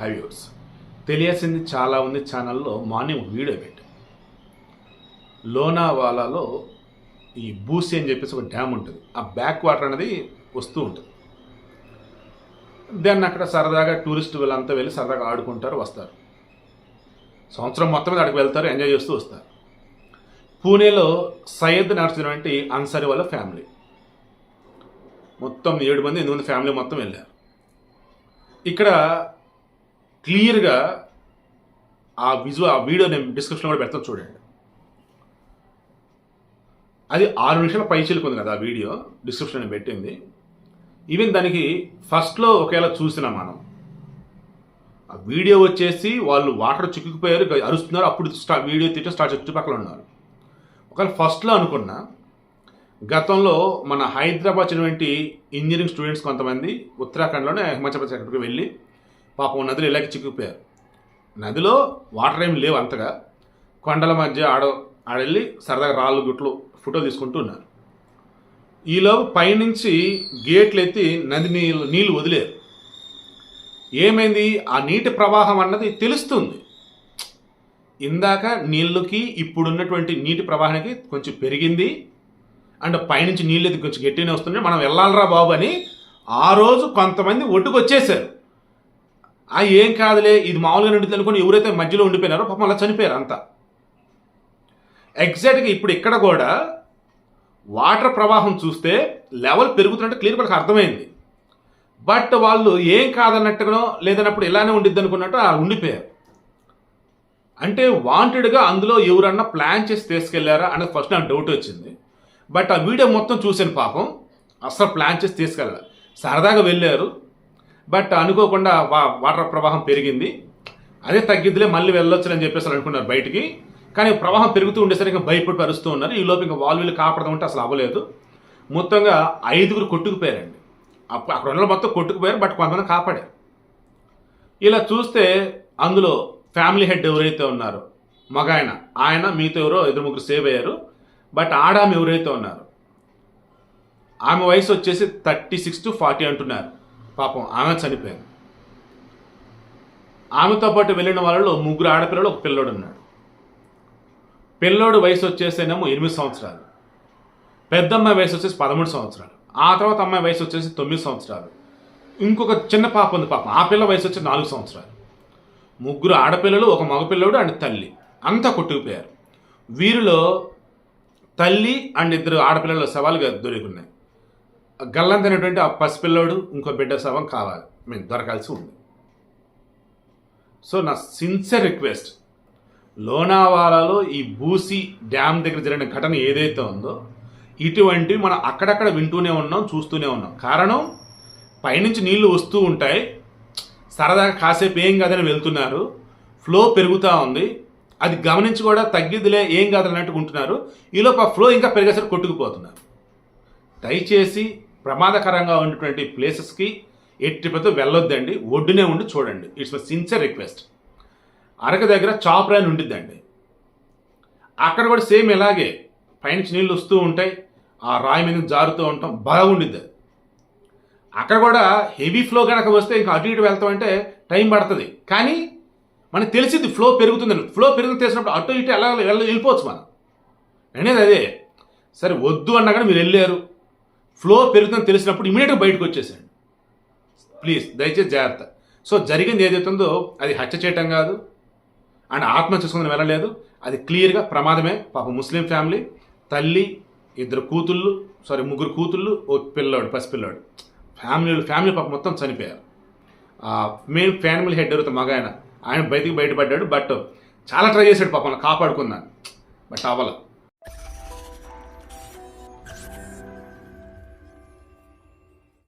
హైవ్యూర్స్ తెలియాల్సింది చాలా ఉంది ఛానల్లో మార్నింగ్ వీడియో పెట్టి. లోనావాలాలో ఈ బూసి అని చెప్పేసి ఒక డ్యామ్ ఉంటుంది. ఆ బ్యాక్ వాటర్ అనేది వస్తూ ఉంటుంది. దాన్ని అక్కడ సరదాగా టూరిస్ట్ వీళ్ళంతా వెళ్ళి సరదాగా ఆడుకుంటారు వస్తారు. సంవత్సరం మొత్తం మీద అక్కడికి వెళ్తారు ఎంజాయ్ చేస్తూ వస్తారు. పూణేలో సయ్యద్ నడుస్తున్నటువంటి అన్సారీ వాళ్ళ ఫ్యామిలీ. మొత్తం ఏడు మంది ఎనిమిది మంది ఫ్యామిలీ మొత్తం వెళ్ళారు. ఇక్కడ క్లియర్గా ఆ విజువల్ ఆ వీడియో నేను డిస్క్రిప్షన్ కూడా పెడతాను చూడండి. అది ఆరు నిమిషాల పైచీలకు ఉంది కదా ఆ వీడియో డిస్క్రిప్షన్ నేను పెట్టింది. ఈవెన్ దానికి ఫస్ట్లో ఒకేలా చూసినా మనం. ఆ వీడియో వచ్చేసి వాళ్ళు వాటర్ చిక్కుకుపోయారు అరుస్తున్నారు అప్పుడు స్టా వీడియో తీయటం స్టార్ట్ చుట్టుపక్కల ఉన్నారు. ఒకవేళ ఫస్ట్లో అనుకున్నా గతంలో మన హైదరాబాద్ చెందినటువంటి ఇంజనీరింగ్ స్టూడెంట్స్ కొంతమంది ఉత్తరాఖండ్లోనే హిమాచల్ ప్రదేశ్ అక్కడికి వెళ్ళి పాపం నదిలో ఇలాగే చిక్కుపోయారు నదిలో వాటర్ ఏమి లేవు అంతగా. కొండల మధ్య ఆడ ఆడెళ్ళి సరదాగా రాళ్ళు గుట్లు ఫోటో తీసుకుంటూ ఉన్నారు. ఈలోపు పైనుంచి గేట్లు ఎత్తి నది నీళ్ళు నీళ్ళు వదిలేరు. ఏమైంది? ఆ నీటి ప్రవాహం అన్నది తెలుస్తుంది. ఇందాక నీళ్ళకి ఇప్పుడున్నటువంటి నీటి ప్రవాహానికి కొంచెం పెరిగింది. అండ్ పైనుంచి నీళ్ళు ఎత్తి కొంచెం గట్టిగానే వస్తున్నాయి. మనం వెళ్ళాలరా బాబు అని ఆ రోజు కొంతమంది ఒడ్డుకు వచ్చేసారు ఆ ఏం కాదులే ఇది మామూలుగా నిండుతుంది అనుకుని ఎవరైతే మధ్యలో ఉండిపోయినారో పాపం అలా చనిపోయారు అంతా. ఎగ్జాక్ట్గా ఇప్పుడు ఇక్కడ కూడా వాటర్ ప్రవాహం చూస్తే లెవెల్ పెరుగుతున్నట్టు క్లియర్ వాళ్ళకి అర్థమైంది. బట్ వాళ్ళు ఏం కాదన్నట్టుగానో లేదన్నప్పుడు ఇలానే ఉండిద్ది అనుకున్నట్టు ఉండిపోయారు. అంటే వాంటెడ్గా అందులో ఎవరన్నా ప్లాన్ చేసి తీసుకెళ్ళారా అనేది ఫస్ట్ నాకు డౌట్ వచ్చింది. బట్ ఆ వీడియో మొత్తం చూశాను పాపం. అస్సలు ప్లాన్ చేసి తీసుకెళ్ళాలి. సరదాగా వెళ్ళారు. బట్ అనుకోకుండా వా వాటర్ ప్రవాహం పెరిగింది. అదే తగ్గిద్దిలే మళ్ళీ వెళ్ళొచ్చు అని చెప్పేసి అనుకున్నారు బయటికి. కానీ ప్రవాహం పెరుగుతూ ఉండేసరికి భయపడి పరుస్తూ ఉన్నారు. ఈ లోపు ఇంకా వాల్వీలు వీళ్ళు కాపాడదాం అంటే అసలు అవ్వలేదు. మొత్తంగా ఐదుగురు కొట్టుకుపోయారండి. అప్పుడు అక్కడ ఉన్న మొత్తం కొట్టుకుపోయారు బట్ కొంతమంది కాపాడారు. ఇలా చూస్తే అందులో ఫ్యామిలీ హెడ్ ఎవరైతే ఉన్నారో మగ ఆయన ఆయన మీతో ఎవరో ఇద్దరు ముగ్గురు సేవ్ అయ్యారు. బట్ ఆడామె ఎవరైతే ఉన్నారు ఆమె వయసు వచ్చేసి థర్టీ సిక్స్ టు ఫార్టీ అంటున్నారు. పాపం ఆమె చనిపోయింది. ఆమెతో పాటు వెళ్ళిన వాళ్ళలో ముగ్గురు ఆడపిల్లలు ఒక పిల్లోడు ఉన్నాడు. పిల్లోడు వయసు వచ్చేసేనేమో ఎనిమిది సంవత్సరాలు. పెద్దమ్మాయి వయసు వచ్చేసి పదమూడు సంవత్సరాలు. ఆ తర్వాత అమ్మాయి వయసు వచ్చేసి తొమ్మిది సంవత్సరాలు. ఇంకొక చిన్న పాప ఉంది పాపం. ఆ పిల్ల వయసు వచ్చి నాలుగు సంవత్సరాలు. ముగ్గురు ఆడపిల్లలు ఒక మగపిల్లడు అండ్ తల్లి. అంతా కొట్టుకుపోయారు. వీరిలో తల్లి అండ్ ఇద్దరు ఆడపిల్లల శవాలుగా ఉన్నాయి గల్లంతైనటువంటి ఆ పసిపిల్లోడు ఇంకో బిడ్డ శవం కావాలి. మేము దొరకాల్సి ఉంది. సో నా సిన్సియర్ రిక్వెస్ట్ లోనావాలాలో ఈ బూసి డ్యామ్ దగ్గర జరిగిన ఘటన ఏదైతే ఉందో ఇటువంటివి మనం అక్కడక్కడ వింటూనే ఉన్నాం చూస్తూనే ఉన్నాం. కారణం పైనుంచి నీళ్ళు వస్తూ ఉంటాయి. సరదాగా కాసేపు ఏం కాదని వెళ్తున్నారు. ఫ్లో పెరుగుతూ ఉంది. అది గమనించి కూడా తగ్గిదిలే ఏం కాదన్నట్టుకుంటున్నారు ఈలోపు ఆ ఫ్లో ఇంకా పెరిగేసరికి కొట్టుకుపోతున్నారు. దయచేసి ప్రమాదకరంగా ఉన్నటువంటి ప్లేసెస్కి ఎట్టి పెద్ద వెళ్ళొద్దండి. ఒడ్డునే ఉండి చూడండి. ఇట్స్ మై సిన్సియర్ రిక్వెస్ట్ అరక దగ్గర చాప్ రైన్ ఉండిద్దండి. అక్కడ కూడా సేమ్ ఇలాగే. పైనుంచి నీళ్ళు వస్తూ ఉంటాయి. ఆ రాయి మీద జారుతూ ఉంటాం. బాగా ఉండిద్ది. అక్కడ కూడా హెవీ ఫ్లో కనుక వస్తే ఇంకా అటు ఇటు వెళ్తామంటే టైం పడుతుంది. కానీ మనకు తెలిసింది ఫ్లో పెరుగుతుందని. ఫ్లో పెరుగుతుంది తెలిసినప్పుడు అటు ఇటు ఎలా వెళ్ళి వెళ్ళిపోవచ్చు మనం. అనేది అదే. సరే వద్దు అన్నా కానీ మీరు వెళ్ళారు. ఫ్లో పెరుగుతుందని తెలిసినప్పుడు ఇమీడియట్గా బయటకు వచ్చేసాడు. ప్లీజ్ దయచేసి జాగ్రత్త. సో జరిగింది ఏదైతుందో అది హత్య చేయటం కాదు. అండ్ ఆత్మ చేసుకుని వెళ్ళలేదు. అది క్లియర్గా ప్రమాదమే. పాప ముస్లిం ఫ్యామిలీ తల్లి ఇద్దరు కూతుళ్ళు సారీ ముగ్గురు కూతుళ్ళు ఓ పిల్లోడు పసిపిల్లోడు ఫ్యామిలీ ఫ్యామిలీ పాప మొత్తం చనిపోయారు. మెయిన్ ఫ్యామిలీ హెడ్ ఎవరైతే మగ ఆయన. ఆయన బయటికి బయటపడ్డాడు బట్ చాలా ట్రై చేశాడు పాపం కాపాడుకుందాను బట్ అవ్వలేదు